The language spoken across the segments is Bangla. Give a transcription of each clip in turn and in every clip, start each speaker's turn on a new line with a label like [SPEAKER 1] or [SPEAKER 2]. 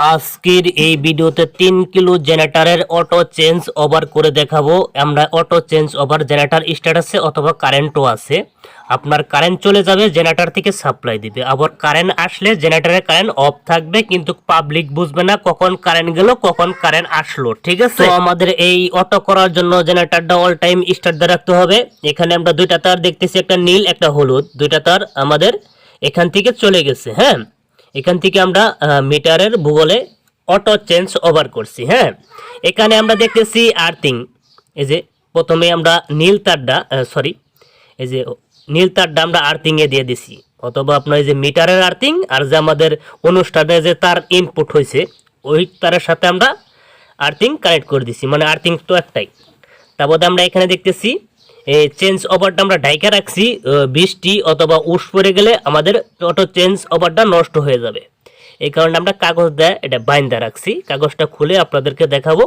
[SPEAKER 1] আজকের এই ভিডিওতে তিন কিলো জেনারেটরের অটো চেঞ্জ ওভার করে দেখাবো। আমরা অটো চেঞ্জ ওভার জেনারেটর স্ট্যাটাসে অথবা কারেন্টও আছে। আপনার কারেন্ট চলে যাবে জেনারেটার থেকে সাপ্লাই দিবে। আবার কারেন্ট আসলে জেনারেটরের কারেন্ট অফ থাকবে, কিন্তু পাবলিক বুঝবে না কখন কারেন্ট গেল, কখন কারেন্ট আসলো, ঠিক আছে? আমাদের এই অটো করার জন্য জেনারেটরটা অল টাইম স্টার্ট দিয়ে রাখতে হবে। এখানে আমরা দুইটা তার দেখতেছি, একটা নীল, একটা হলুদ। দুইটা তার আমাদের এখান থেকে চলে গেছে হ্যাঁ? এখান থেকে আমরা মিটারের ভূগোলে অটো চেঞ্জ ওভার করছি হ্যাঁ? এখানে আমরা দেখতেছি আর্থিং এই যে প্রথমে আমরা নীল তারটা সরি এই যে নীল তারটা আমরা আর্থিংয়ে দিয়ে দিছি। অথবা আপনার এই যে মিটারের আর্থিং আর যে আমাদের অনুষ্ঠানে যে তার ইনপুট হয়েছে, ওই তারের সাথে আমরা আর্থিং কানেক্ট করে দিছি। মানে আর্থিং তো একটাই। তারপরে আমরা এখানে দেখতেছি চেঞ্জ ওভারটা আমরা ডাইকা রাখছি বৃষ্টি অথবা উস পড়ে গেলে আমাদের অটো চেঞ্জ ওভারটা নষ্ট হয়ে যাবে। এই কারণে আমরা কাগজ দেয়, এটা বাইন্দা রাখছি। কাগজটা খুলে আপনাদেরকে দেখাবো।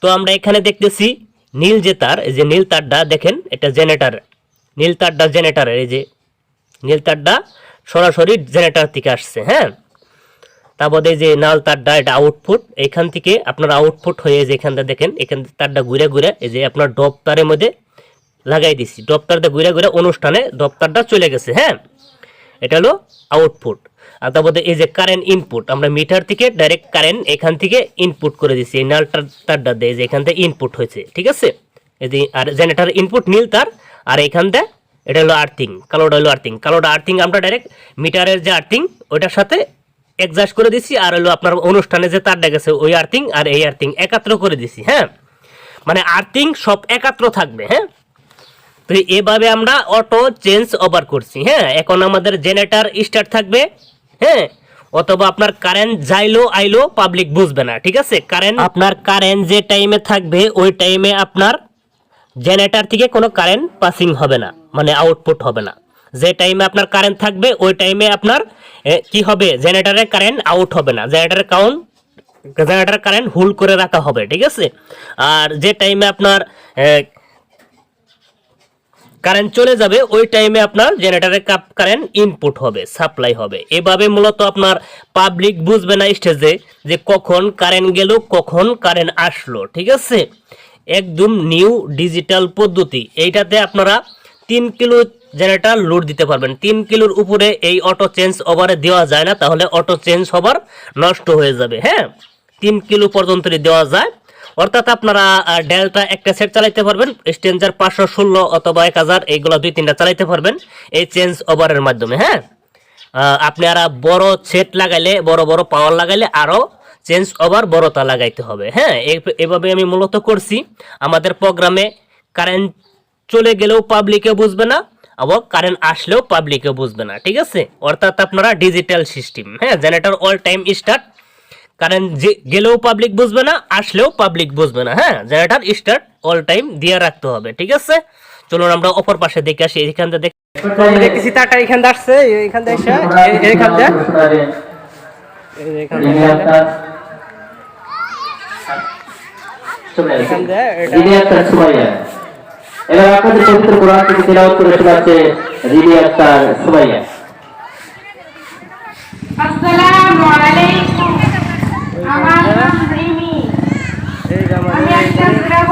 [SPEAKER 1] তো আমরা এখানে দেখতেছি নীল যে তার, এই যে নীল তারটা, দেখেন, এটা জেনারেটার নীল তারটা জেনারেটারের এই যে নীল তারটা সরাসরি জেনারেটার থেকে আসছে হ্যাঁ? তারপরে এই যে নাল তারটা, এটা আউটপুট এখান থেকে আপনার আউটপুট হয়ে যে এখানটা দেখেন, এখান তারটা ঘুরে ঘুরে, এই যে আপনার ডপ তারের মধ্যে লাগাই দিছি। ডপ তারটা ঘুরে ঘুরে অনুষ্ঠানে ডপ তারটা চলে গেছে হ্যাঁ? এটা হলো আউটপুট আর তারপরে এই যে কারেন্ট ইনপুট আমরা মিটার থেকে ডাইরেক্ট কারেন্ট এখান থেকে ইনপুট করে দিছি, এই নাল তার- তারটা দিয়ে যে এখান থেকে ইনপুট হয়েছে, ঠিক আছে? এই আর জেনারেটার ইনপুট নীল তার, আর এখান থেকে এটা হলো আর্থিং কালোটা হলো আর্থিং কালোটা আর্থিং আমরা ডাইরেক্ট মিটারের যে আর্থিং ওটার সাথে অ্যাডজাস্ট করে দিছি, আর হলো আপনার অনুষ্ঠানে যে তারটা গেছে, ওই আর্থিং আর এই আর্থিং একাত্র করে দিছি হ্যাঁ? মানে আর্থিং সব একাত্র থাকবে হ্যাঁ? তো এভাবে আমরা অটো চেঞ্জ ওভার করছি হ্যাঁ? এখন আমাদের জেনারেটর স্টার্ট থাকবে হ্যাঁ? অথবা আপনার কারেন্ট যাইলো আইলো পাবলিক বুঝবে না ঠিক আছে? কারেন্ট আপনার কারেন্ট যে টাইমে থাকবে ওই টাইমে আপনার জেনারেটর থেকে কোনো কারেন্ট পাসিং হবে না মানে আউটপুট হবে না। যে টাইমে আপনার কারেন্ট থাকবে ওই টাইমে আপনার কি হবে? জেনারেটরের কারেন্ট আউট হবে না। জেনারেটরের কাউন্ট জেনারেটর কারেন্ট হোল্ড করে রাখা হবে ঠিক আছে? আর যে টাইমে আপনার কারেন্ট চলে যাবে, ওই টাইমে আপনার জেনারেটরের কাপ কারেন্ট ইনপুট হবে সাপ্লাই হবে। এভাবে মূলত আপনার পাবলিক বুঝবে না স্টেজে যে কখন কারেন্ট গেল, কখন কারেন্ট আসলো, ঠিক আছে? একদম নিউ ডিজিটাল পদ্ধতি। এইটাতে আপনারা তিন কিলো জেনারেটর লোড দিতে পারবেন। তিন কিলোর উপরে এই অটো চেঞ্জ ওভারে দেওয়া যায় না, তাহলে অটো চেঞ্জ ওভার নষ্ট হয়ে যাবে হ্যাঁ? তিন কিলো পর্যন্ত দেওয়া যায়। অর্থাৎ আপনারা ডেল্টা একটা সেট চালাইতে পারবেন স্টেঞ্জার পাঁচশো ষোলো অথবা এক হাজার, এইগুলো দুই তিনটা চালাইতে পারবেন এই চেঞ্জ ওভারের মাধ্যমে হ্যাঁ? আপনারা বড় সেট লাগাইলে, বড় বড় পাওয়ার লাগাইলে আরও চেঞ্জ ওভার বড়তা লাগাইতে হবে হ্যাঁ? এভাবে আমি মূলত করছি। আমাদের প্রোগ্রামে কারেন্ট চলে গেলেও পাবলিকে বুঝবে না, আবার কারেন্ট আসলেও পাবলিকে বুঝবে না, ঠিক আছে? অর্থাৎ আপনারা ডিজিটাল সিস্টেম হ্যাঁ? Generator all time start current যে গেলেও পাবলিক বুঝবে না আসলেও পাবলিক বুঝবে না হ্যাঁ? জেনারেটর স্টার্ট অল টাইম দিয়ে রাখতে হবে ঠিক আছে? চলুন আমরা অপর পাশে দেখে আসি এখান থেকে দেখ-
[SPEAKER 2] দেখতেছি তারটা এখান দিয়ে আসছে এখান দিয়ে এসে এখান দিয়ে। এই যে এখান দিয়ে। এখান দিয়ে এটা-
[SPEAKER 3] এবার আপনাদের পবিত্র কোরআন থেকে তেলাওয়াত করে শোনাচ্ছে রিলি আক্তার সুমাইয়া
[SPEAKER 4] আসসালামু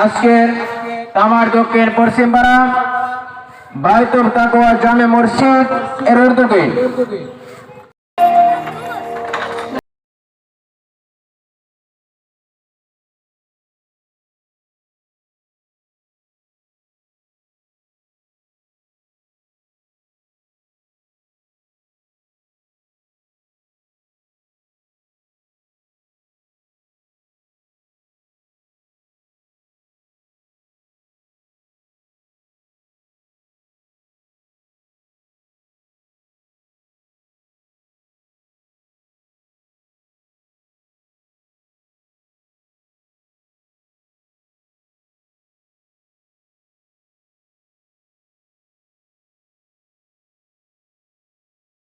[SPEAKER 5] আজকের তামার দক্ষিণ পশ্চিম পাড়া বাইতুল তাকোয়া জামে মসজিদ এর উর্দুকে